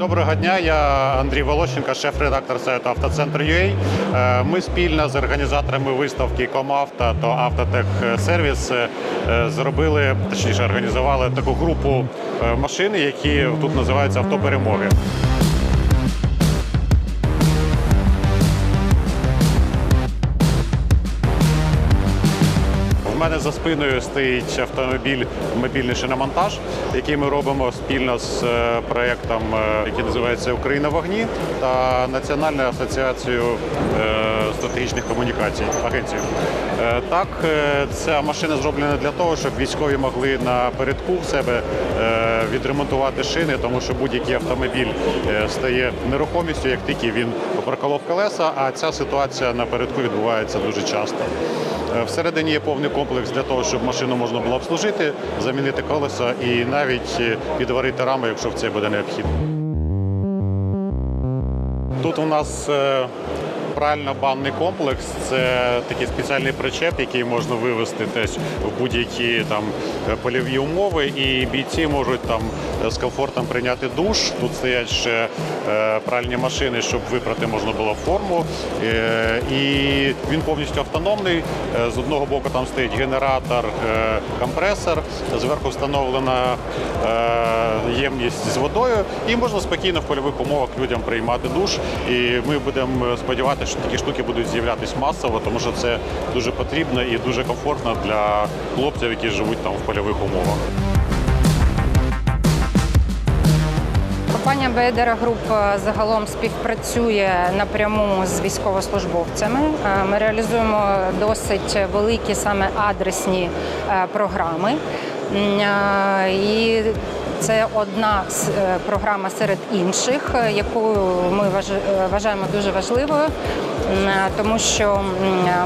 Доброго дня, я Андрій Волощенко, шеф-редактор сайту «Автоцентр.UA». Е, Ми спільно з організаторами виставки «Комавто» та «Автотехсервіс» е, зробили, точніше, організували таку групу е, машин, які тут називаються автоперемоги. За спиною стоїть автомобіль мобільний шиномонтаж, який ми робимо спільно з е, проєктом, е, який називається Україна в огні та Національною асоціацією е, стратегічних комунікацій агенцією. Е, Так, ця машина зроблена для того, щоб військові могли напередку в себе відремонтувати шини, тому що будь-який автомобіль стає нерухомістю, як тільки він проколов колеса. А ця ситуація напередку відбувається дуже часто. Е, Всередині є повний комплекс для того, щоб машину можна було обслужити, замінити колеса і навіть е, підварити раму, якщо в це буде необхідно. Тут у нас е, прально-банний комплекс. Це такий спеціальний причеп, який можна вивезти теж в будь-які там е, польові умови, і бійці можуть там е, з комфортом прийняти душ. Тут стоять ще е, пральні машини, щоб випрати можна було форму. І він повністю автономний. З одного боку там стоїть генератор, компресор, зверху встановлена ємність з водою, і можна спокійно в польових умовах людям приймати душ. І ми будемо сподіватися, що такі штуки будуть з'являтися масово, тому що це дуже потрібно і дуже комфортно для хлопців, які живуть там в польових умовах. Компанія Бейдера Груп загалом співпрацює напряму з військовослужбовцями. Е, Ми реалізуємо досить великі саме адресні е, програми. Е, І це одна е, програма серед інших, е, яку ми е, вважаємо дуже важливою, тому що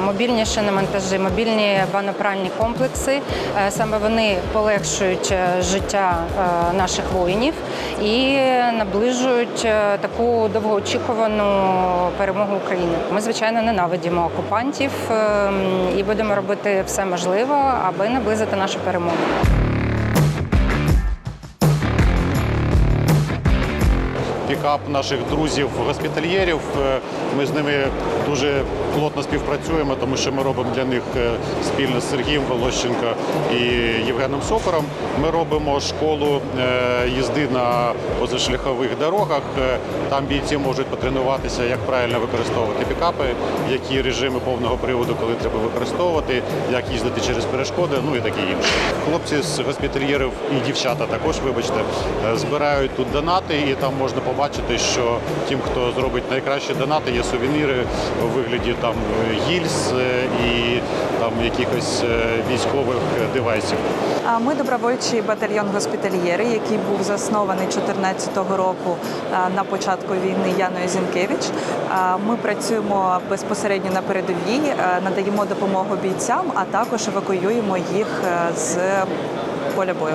мобільні шиномонтажі, мобільні банопральні комплекси саме вони полегшують життя наших воїнів і наближують таку довгоочікувану перемогу України. Ми звичайно ненавидимо окупантів і будемо робити все можливе, аби наблизити нашу перемогу. Пікап наших друзів госпітальєрів. Е, Ми з ними дуже плотно співпрацюємо, тому що ми робимо для них е, спільно з Сергієм Волощенко і Євгеном Сокором. Ми робимо школу е, їзди на позашляхових дорогах. Там бійці можуть потренуватися, як правильно використовувати пікапи, які режими повного приводу, коли треба використовувати, як їздити через перешкоди, ну і таке інше. Хлопці з госпітальєрів і дівчата також, вибачте, збирають тут донати, і там можна побачити, що тим, хто зробить найкращі донати, є сувеніри у вигляді там е, гільз е, і там якихось е, військових е, девайсів. А Ми добровольчий батальйон госпітальєри, який був заснований 2014 року на початку війни Яною Зінкевич. Ми працюємо безпосередньо на передовій, надаємо допомогу бійцям, а також евакуюємо їх е, з поля бою.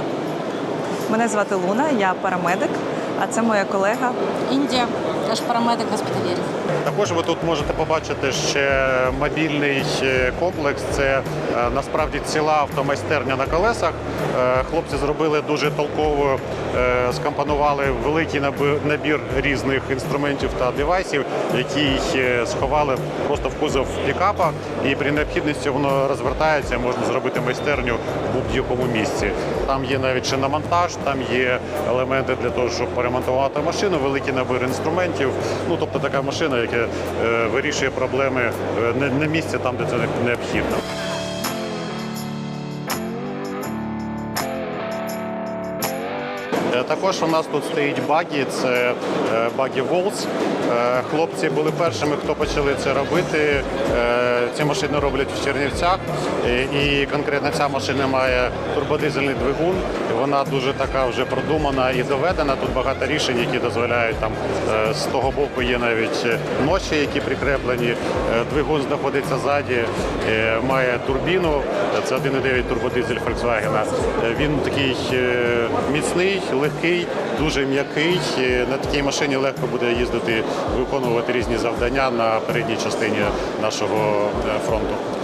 Мене звати Луна, я парамедик, а це моя колега Індія, теж парамедик госпіталєрів. Також ви тут можете побачити ще мобільний е, комплекс. Це е, насправді ціла автомайстерня на колесах. Е, Хлопці зробили дуже толково, скомпонували великий набір різних інструментів та девайсів, які сховали просто в кузов пікапа. І при необхідності воно розвертається, можна зробити майстерню в будь-якому місці. Там є навіть шиномонтаж, там є елементи для того, щоб поремонтувати машину, великий набір інструментів. Ну тобто така машина, яка е, вирішує проблеми е, на місці там, де це необхідно. Також у нас тут стоїть багі, це е, багі Волс. Е, Хлопці були першими, хто почали це робити. Е, Ці машини роблять в Чернівцях. І конкретно ця машина має турбодизельний двигун. Вона дуже така вже продумана і доведена. Тут багато рішень, які дозволяють там з того боку є навіть ночі, які прикреплені. Двигун знаходиться ззаді, має турбіну. Це 1,9 турбодизель Volkswagen. Він такий міцний, легкий, дуже м'який. На такій машині легко буде їздити, виконувати різні завдання на передній частині нашого е, фронту.